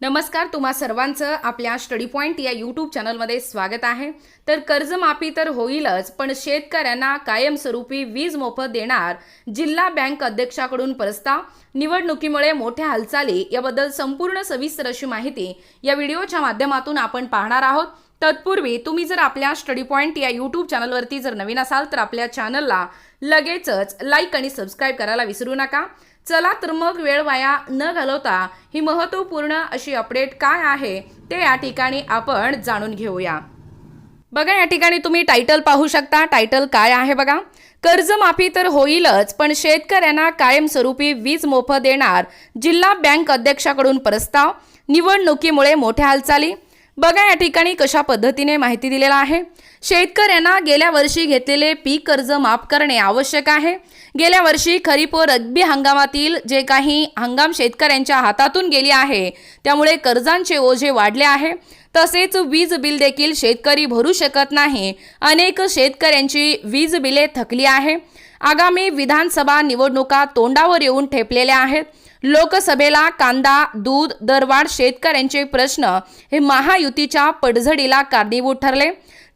नमस्कार तुम्हा सर्वांचं आपल्या स्टडी पॉईंट या यूट्यूब चॅनलमध्ये स्वागत आहे. तर कर्जमाफी तर होईलच पण शेतकऱ्यांना कायमस्वरूपी वीज मोफत देणार जिल्हा बँक अध्यक्षाकडून प्रस्ताव. निवडणुकीमुळे मोठ्या हालचाली याबद्दल संपूर्ण सविस्तर अशी माहिती या व्हिडिओच्या माध्यमातून आपण पाहणार आहोत. तत्पूर्वी तुम्ही जर आपल्या स्टडी पॉईंट या यूट्यूब चॅनलवरती जर नवीन असाल तर आपल्या चॅनलला लगेचच लाईक आणि सबस्क्राईब करायला विसरू नका. चला तर मग वेळ वाया न घालवता ही महत्त्वपूर्ण अशी अपडेट काय आहे ते या ठिकाणी आपण जाणून घेऊया. बघा या ठिकाणी तुम्ही टायटल पाहू शकता. टायटल काय आहे बघा? कर्जमाफी तर होईलच पण शेतकऱ्यांना कायमस्वरूपी वीज मोफत देणार जिल्हा बँक अध्यक्षाकडून प्रस्ताव. निवडणुकीमुळे मोठ्या हालचाली. बघा या ठिकाणी कशा पद्धतीने माहिती दिलेला आहे. शेतकऱ्यांना गेल्या वर्षी घेतलेले पीक कर्ज माफ करणे आवश्यक आहे. गेल्या वर्षी खरीप व रब्बी हंगामातील जे काही हंगाम शेतकऱ्यांच्या हातातून गेली आहे त्यामुळे कर्जांचे ओझे वाढले आहे. तसेच वीज बिल देखील शेतकरी भरू शकत नाही. अनेक शेतकऱ्यांची वीज बिले थकली आहे. आगामी विधानसभा निवडणुका तोंडावर येऊन ठेपलेल्या आहेत. लोकसभेला कांदा दूध दरवाढ शेतकऱ्यांचे प्रश्न हे महायुतीच्या पडझडीला कारणीभूत ठरले.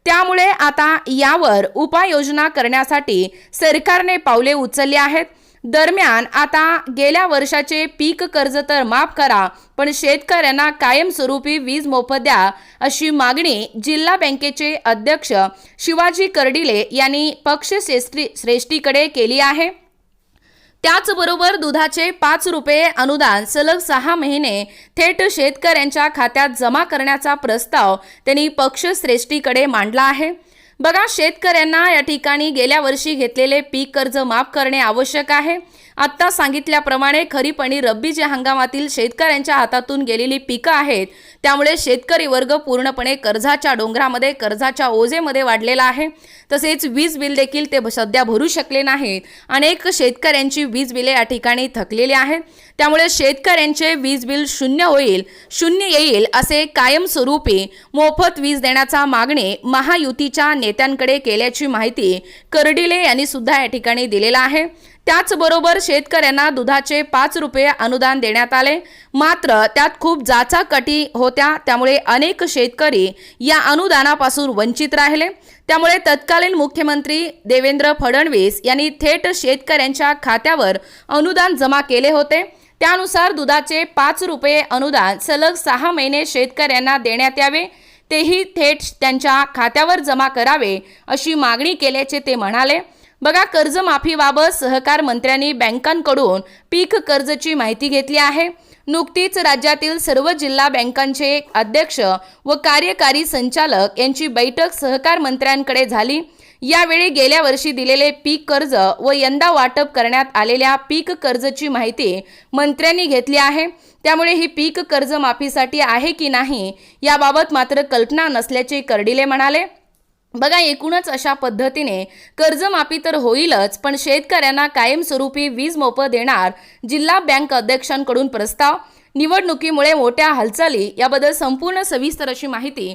त्यामुळे आता यावर उपाययोजना करण्यासाठी सरकारने पावले उचलली आहेत. दरम्यान आता गेल्या वर्षाचे पीक कर्ज तर माफ करा पण शेतकऱ्यांना कायमस्वरूपी वीज मोफत द्या अशी मागणी जिल्हा बँकेचे अध्यक्ष शिवाजी कर्डिले यांनी पक्ष श्रेष्ठी श्रेष्ठीकडे केली आहे. त्याचबरोबर दुधाचे पाच रुपये अनुदान सलग सहा महिने थेट शेतकऱ्यांच्या खात्यात जमा करण्याचा प्रस्ताव त्यांनी पक्षश्रेष्ठीकडे मांडला आहे. बघा शेतकऱ्यांना या ठिकाणी गेल्या वर्षी घेतलेले पीक कर्ज माफ करणे आवश्यक आहे. आत्ता सांगितल्याप्रमाणे खरीप आणि रब्बीच्या हंगामातील शेतकऱ्यांच्या हातातून गेलेली पिकं आहेत त्यामुळे शेतकरी वर्ग पूर्णपणे कर्जाच्या डोंगरामध्ये कर्जाच्या ओझेमध्ये वाढलेला आहे. तसेच वीज बिल देखील ते सध्या भरू शकले नाहीत. अनेक शेतकऱ्यांची वीज बिले या ठिकाणी थकलेली आहेत. त्यामुळे शेतकऱ्यांचे वीज बिल शून्य होईल शून्य येईल असे कायमस्वरूपी मोफत वीज देण्याचा मागणी महायुतीच्या नेत्यांकडे केल्याची माहिती कर्डिले यांनी सुद्धा या ठिकाणी दिलेला आहे. त्याचबरोबर शेतकऱ्यांना दुधाचे पाच रुपये अनुदान देण्यात आले. मात्र त्यात खूप जाचा कटी होत्या. त्यामुळे अनेक शेतकरी या अनुदानापासून वंचित राहिले. त्यामुळे तत्कालीन मुख्यमंत्री देवेंद्र फडणवीस यांनी थेट शेतकऱ्यांच्या खात्यावर अनुदान जमा केले होते. त्यानुसार दुधाचे पाच रुपये अनुदान सलग सहा महिने शेतकऱ्यांना देण्यात यावे. तेही थेट त्यांच्या खात्यावर जमा करावे अशी मागणी केल्याचे ते म्हणाले. बघा कर्जमाफीबाबत सहकार मंत्र्यांनी बँकांकडून पीक कर्जची माहिती घेतली आहे. नुकतीच राज्यातील सर्व जिल्हा बँकांचे अध्यक्ष व कार्यकारी संचालक यांची बैठक सहकार मंत्र्यांकडे झाली. यावेळी गेल्या वर्षी दिलेले पीक कर्ज व यंदा वाटप करण्यात आलेल्या पीक कर्जची माहिती मंत्र्यांनी घेतली आहे. त्यामुळे ही पीक कर्ज माफीसाठी आहे की नाही याबाबत मात्र कल्पना नसल्याचे कर्डिले म्हणाले. बघा एकूणच अशा पद्धतीने कर्जमाफी तर होईलच पण शेतकऱ्यांना कायमस्वरूपी वीज मोफत देणार जिल्हा बँक अध्यक्षांकडून प्रस्ताव. निवडणुकीमुळे मोठ्या हालचाली याबद्दल संपूर्ण सविस्तर अशी माहिती